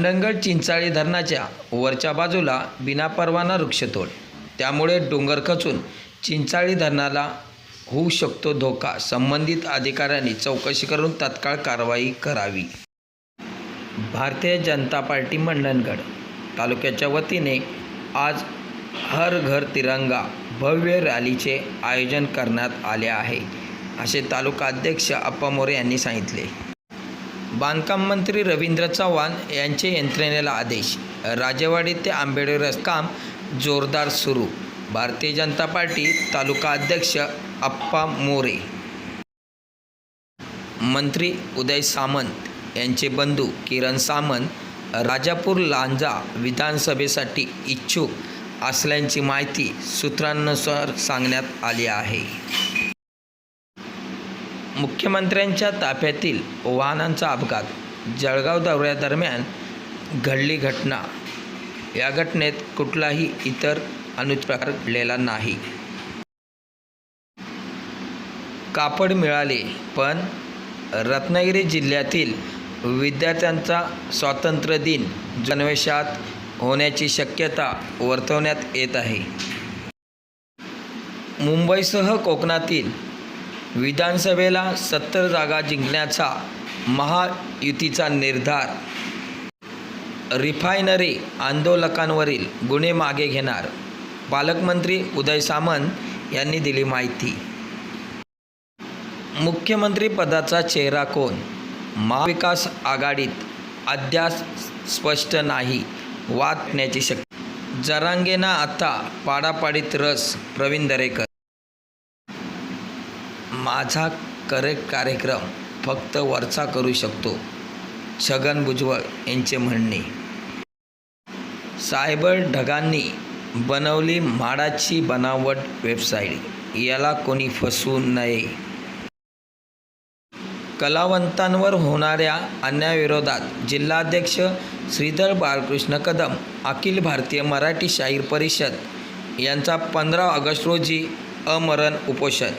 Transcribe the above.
मंडणगड चिंचाळी धरणाच्या वरच्या बाजूला बिनापरवाना वृक्षतोड. त्यामुळे डोंगर खचून चिंचाळी धरणाला होऊ शकतो धोका. संबंधित अधिकाऱ्यांनी चौकशी करून तत्काळ कारवाई करावी. भारतीय जनता पार्टी मंडणगड तालुक्याच्या वतीने आज हर घर तिरंगा भव्य रॅलीचे आयोजन करण्यात आले आहे असे तालुका अध्यक्ष अप्पा मोरे यांनी सांगितले. बांधकाम मंत्री रवींद्र चव्हाण यांचे यंत्रणेला आदेश. राजेवाडी ते आंबेडकर काम जोरदार सुरू. भारतीय जनता पार्टी तालुका अध्यक्ष अप्पा मोरे. मंत्री उदय सामंत यांचे बंधू किरण सामंत राजापूर लांजा विधानसभेसाठी इच्छुक असल्याची माहिती सूत्रांनुसार सांगण्यात आली आहे. मुख्यमंत्र्यांच्या ताफ्यातील वाहनांचा अपघात जळगाव दौऱ्यादरम्यान घडली घटना. या घटनेत कुठलाही इतर अनुप्रकार घडलेला नाही. कापड मिळाले पण रत्नागिरी जिल्ह्यातील विद्यार्थ्यांचा स्वातंत्र्य दिन जनवेशात होण्याची शक्यता वर्तवण्यात येत आहे. मुंबईसह कोकणातील विधानसभेला सत्तर जागा जिंकण्याचा महायुतीचा निर्धार. रिफायनरी आंदोलकांवरील गुन्हे मागे घेणार. पालकमंत्री उदय सामंत यांनी दिली माहिती. मुख्यमंत्री पदाचा चेहरा कोण? महाविकास आघाडीत अद्याप स्पष्ट नाही वाद पेटण्याची शक्य. जरांगेना आता पाडापाडीत रस प्रवीण दरेकर माझा करेक्ट कार्यक्रम फक्त वरचा करू शकतो छगन भुजबळ यांचे म्हणणे. सायबर ढगांनी बनवली म्हाडाची बनावट वेबसाईट याला कोणी फसवू नये. कलावंतांवर होणाऱ्या अन्यायाविरोधात जिल्हाध्यक्ष श्रीधर बाळकृष्ण कदम अखिल भारतीय मराठी शाहीर परिषद यांचा पंधरा ऑगस्ट रोजी अमरण उपोषण.